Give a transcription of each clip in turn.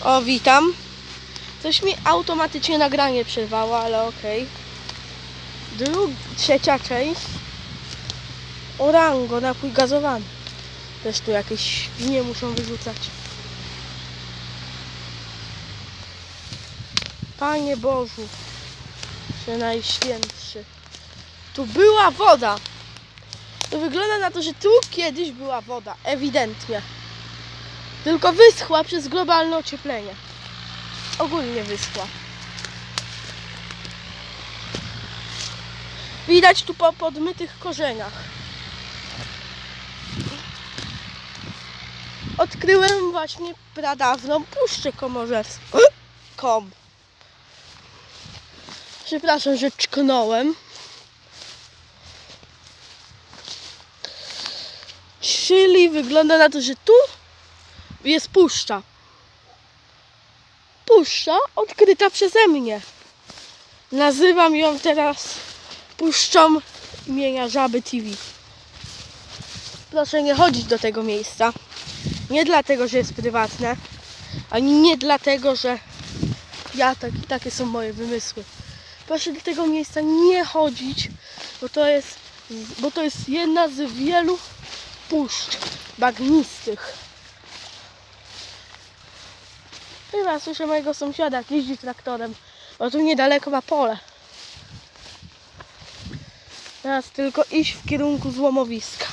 O, witam. Coś mi automatycznie nagranie przerwało, ale okej. Drug... Trzecia część. Orango, napój gazowany. Też tu jakieś świnie muszą wyrzucać. Panie Bożu, że najświętszy. Tu była woda. To wygląda na to, że tu kiedyś była woda, ewidentnie. Tylko wyschła przez globalne ocieplenie. Ogólnie wyschła. Widać tu po podmytych korzeniach. Odkryłem właśnie pradawną puszczę komorzewską. Kom. Przepraszam, że czknąłem. Czyli wygląda na to, że tu jest puszcza. Puszcza odkryta przeze mnie. Nazywam ją teraz puszczą imienia Żaby TV. Proszę nie chodzić do tego miejsca. Nie dlatego, że jest prywatne, ani nie dlatego, że ja tak, takie są moje wymysły. Proszę do tego miejsca nie chodzić, bo to jest, bo to jest jedna z wielu puszcz bagnistych. Chyba słyszę mojego sąsiada, jak jeździ traktorem, bo tu niedaleko ma pole. Teraz tylko iść w kierunku złomowiska.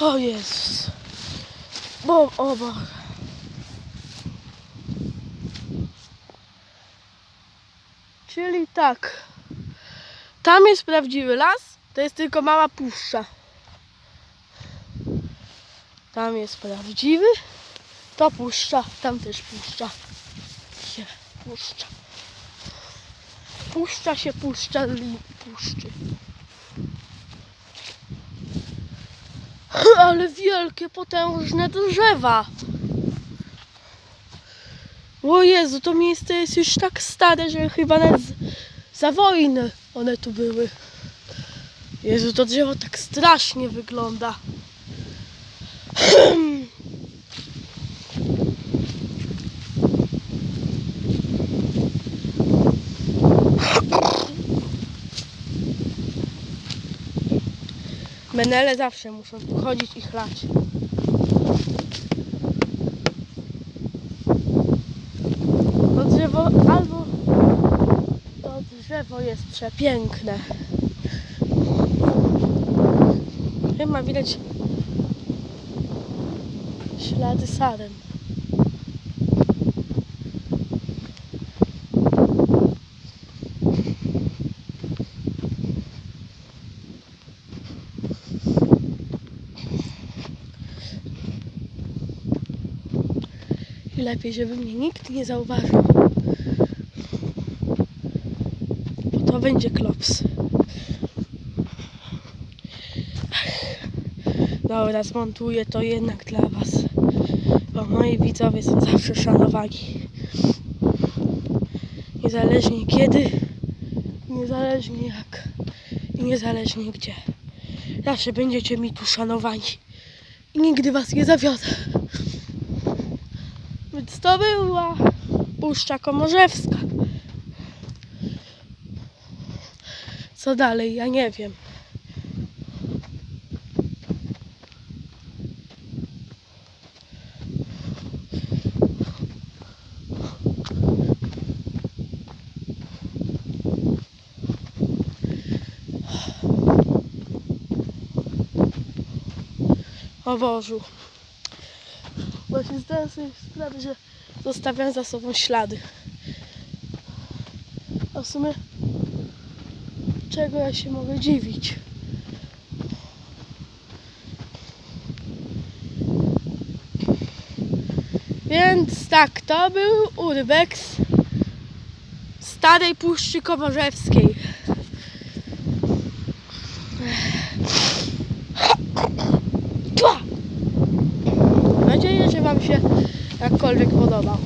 O Jezus. Bo, o Boże. Czyli tak. Tam jest prawdziwy las, to jest tylko mała puszcza. Tam jest prawdziwy, to puszcza, tam też puszcza. Się puszcza. Puszcza się puszcza li puszczy. Ale wielkie, potężne drzewa. O Jezu, to miejsce jest już tak stare, że chyba nawet za wojny one tu były. Jezu, to drzewo tak strasznie wygląda. Menele zawsze muszą chodzić i chlać. To drzewo albo to drzewo jest przepiękne. Chyba widać ślady saren. I lepiej, żeby mnie nikt nie zauważył. Bo to będzie klops. Dobra, zmontuję to jednak dla Was. Bo moi widzowie są zawsze szanowani. Niezależnie kiedy, niezależnie jak i niezależnie gdzie. Zawsze będziecie mi tu szanowani. I nigdy Was nie zawiodę. Więc to była Puszcza Komorzewska. Co dalej? Ja nie wiem. O Bożu. Właśnie zdałem sobie sprawę, że zostawiam za sobą ślady. A w sumie czego ja się mogę dziwić? Więc tak, to był urbex starej Puszczy Komorzewskiej. Tua! Mam nadzieję, że Wam się jakkolwiek podobał.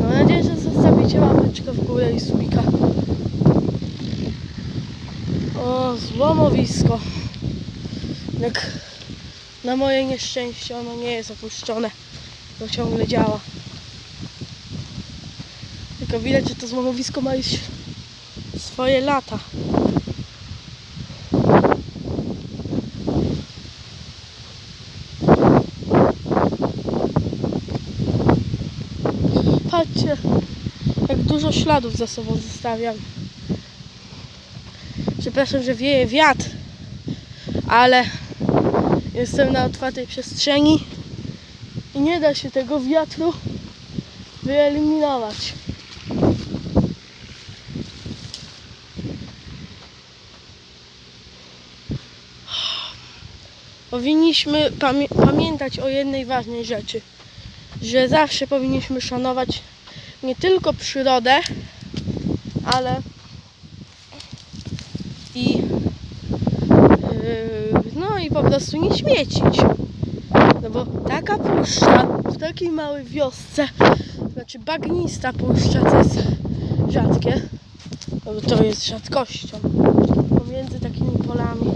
Mam nadzieję, że zostawicie łapeczkę w górę i subika. O, złomowisko. Jak na moje nieszczęście ono nie jest opuszczone. To ciągle działa. Tylko widać, że to złomowisko ma już swoje lata. Patrzcie, jak dużo śladów za sobą zostawiam. Przepraszam, że wieje wiatr, ale jestem na otwartej przestrzeni i nie da się tego wiatru wyeliminować. Powinniśmy pamię- pamiętać o jednej ważnej rzeczy, że zawsze powinniśmy szanować nie tylko przyrodę, ale i yy, no i po prostu nie śmiecić. No bo taka puszcza w takiej małej wiosce, znaczy bagnista puszcza, to jest rzadkie, no bo to jest rzadkością pomiędzy takimi polami.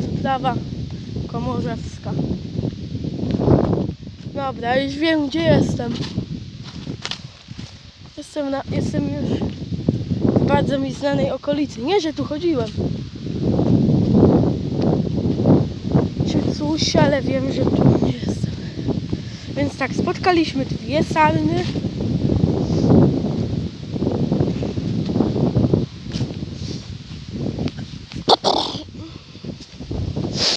Wielka Wyprawa Komorzewska. Dobra, już wiem gdzie jestem. Jestem, na, jestem już w bardzo mi znanej okolicy. Nie, że tu chodziłem. Czy coś, ale wiem, że tu jestem. Więc tak, spotkaliśmy dwie sarny.